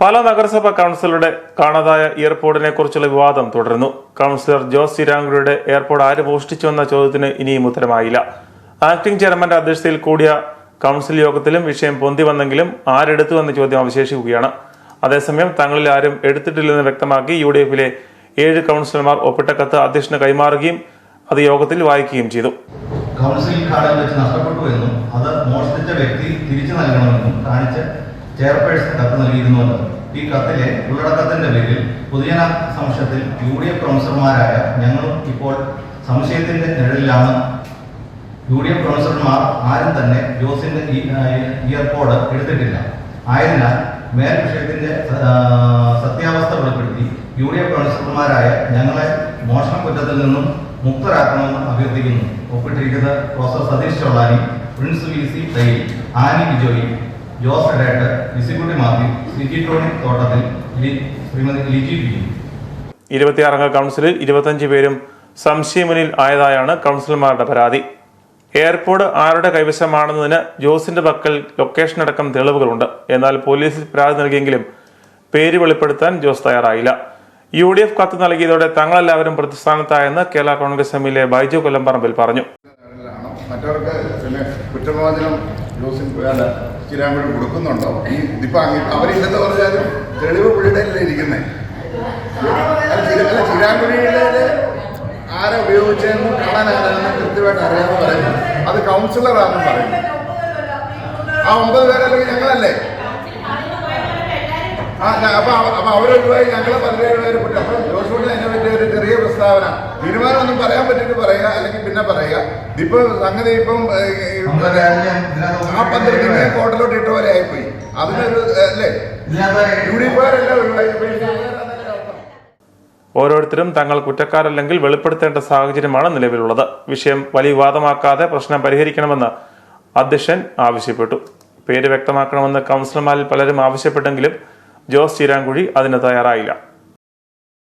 പാലാ നഗരസഭ കൗൺസിലറുടെ കാണാതായ എയർപോർട്ടിനെ കുറിച്ചുള്ള വിവാദം തുടരുന്നു. കൗൺസിലർ ജോസ് ചിരാങ്കുടിയുടെ എയർപോർട്ട് ആര് മോഷ്ടിച്ചുവെന്ന ചോദ്യത്തിന് ഇനിയും ഉത്തരമായില്ല. ആക്ടിംഗ് ചെയർമാന്റെ അധ്യക്ഷതയിൽ കൂടിയ കൗൺസിൽ യോഗത്തിലും വിഷയം പൊന്തി വന്നെങ്കിലും ആരെടുത്തു എന്ന ചോദ്യം അവശേഷിക്കുകയാണ്. അതേസമയം തങ്ങളിൽ ആരും എടുത്തിട്ടില്ലെന്ന് വ്യക്തമാക്കി യു ഡി എഫിലെ ഏഴ് കൗൺസിലർമാർ ഒപ്പിട്ട കത്ത് അധ്യക്ഷന് കൈമാറുകയും അത് യോഗത്തിൽ വായിക്കുകയും ചെയ്തു. കൗൺസിൽ കാർഡ് വെച്ച് നഷ്ടപ്പെട്ടു എന്നും അത് മോഷ്ടിച്ച വ്യക്തി തിരിച്ചു നൽകണമെന്നും കാണിച്ച് ചെയർപേഴ്സൺ കത്ത് നൽകിയിരുന്നുവെന്ന് ഈ കത്തിലെ ഉള്ളടക്കത്തിന്റെ പേരിൽ പൊതുജന സംശയത്തിൽ യു ഡി എഫ് പ്രൊഫസർമാരായ ഞങ്ങളും ഇപ്പോൾ സംശയത്തിന്റെ നിഴലിലാണ്. യു ഡി എഫ് പ്രൊഫസർമാർ ആരും തന്നെ ജോസിന്റെ ഇയർപോഡ് എടുത്തിട്ടില്ല. ആയതിനാൽ മേൽ വിഷയത്തിന്റെ സത്യാവസ്ഥ വെളിപ്പെടുത്തി യു ഡി എഫ് പ്രൊഫസർമാരായ ഞങ്ങളെ മോഷണ കുറ്റത്തിൽ നിന്നും മുക്തരാക്കണമെന്ന് അഭ്യർത്ഥിക്കുന്നു. ഒപ്പിട്ടിരിക്കുന്നത് professor Satheesh Chollani Prince V C Thayil Annie Bijoy Jose director വിസിക്കുട്ടി Mathew Siji ട്രോണി തോട്ടത്തിൽ ശ്രീമതി ലിജി ബി ഇരുപത്തിയാറംഗ കൗൺസിലിൽ ഇരുപത്തഞ്ച് പേരും സംശയമുനിൽ ആയതായാണ് കൗൺസിലർമാരുടെ പരാതി. എയർപോർട്ട് ആരുടെ കൈവശമാണെന്നതിന് ജോസിന്റെ പക്കൽ ലൊക്കേഷൻ അടക്കം തെളിവുകളുണ്ട്. എന്നാൽ പോലീസിൽ പരാതി നൽകിയെങ്കിലും പേര് വെളിപ്പെടുത്താൻ ജോസ് തയ്യാറായില്ല. യു ഡി എഫ് കത്ത് നൽകിയതോടെ തങ്ങളെല്ലാവരും പ്രതിസ്ഥാനത്തായെന്ന് കേരള കോൺഗ്രസ് എമ്മിലെ ബൈജു കൊല്ലംപറമ്പിൽ പറഞ്ഞു. മറ്റവർക്ക് പിന്നെ കുറ്റമോചനം ജോസിൻ ചിരാമ്പഴി കൊടുക്കുന്നുണ്ടോ? ഈ ഇതിപ്പോ അങ്ങനെ അവരില്ലെന്ന് പറഞ്ഞാലും തെളിവ് പുള്ളിയുടെ ഇരിക്കുന്നേ? അല്ല ചിരാമ്പുഴിയിലെ ആരെ ഉപയോഗിച്ചതെന്ന് കാണാൻ കൃത്യമായിട്ട് അറിയാമെന്ന് പറയുന്നു. അത് കൗൺസിലറാണെന്ന് പറയുന്നു. ആ ഒമ്പത് പേരല്ലെങ്കിൽ ഞങ്ങളല്ലേ? ആ അപ്പൊ അപ്പൊ അവരൊഴിവായി ഞങ്ങളെ പതിനേഴ് പേര് പറ്റും അപ്പൊ ജോസൂട്ടിന് അതിനെ പറ്റിയ ഒരു ചെറിയ പ്രസ്താവന. തീരുമാനമൊന്നും പറയാൻ പറ്റിയിട്ട് പറയുക അല്ലെങ്കിൽ പിന്നെ പറയുക. ഇപ്പൊ അങ്ങനെ ഇപ്പം ആ പന്ത്രണ്ട് ഇങ്ങനെ കോട്ടലോട്ട് ഇട്ട പോലെ ആയിപ്പോയി അതിനൊരു അല്ലേ? യു ഡി എഫുകാരെല്ലാം ഒഴിവായി ഇപ്പൊ ഓരോരുത്തരും തങ്ങൾ കുറ്റക്കാരല്ലെങ്കിൽ വെളിപ്പെടുത്തേണ്ട സാഹചര്യമാണ് നിലവിലുള്ളത്. വിഷയം വലിയ വിവാദമാക്കാതെ പ്രശ്നം പരിഹരിക്കണമെന്ന് അധ്യക്ഷൻ ആവശ്യപ്പെട്ടു. പേര് വ്യക്തമാക്കണമെന്ന് കൗൺസിലർമാരിൽ പലരും ആവശ്യപ്പെട്ടെങ്കിലും ജോസ് ചീരാങ്കുഴി അതിന് തയ്യാറായില്ല.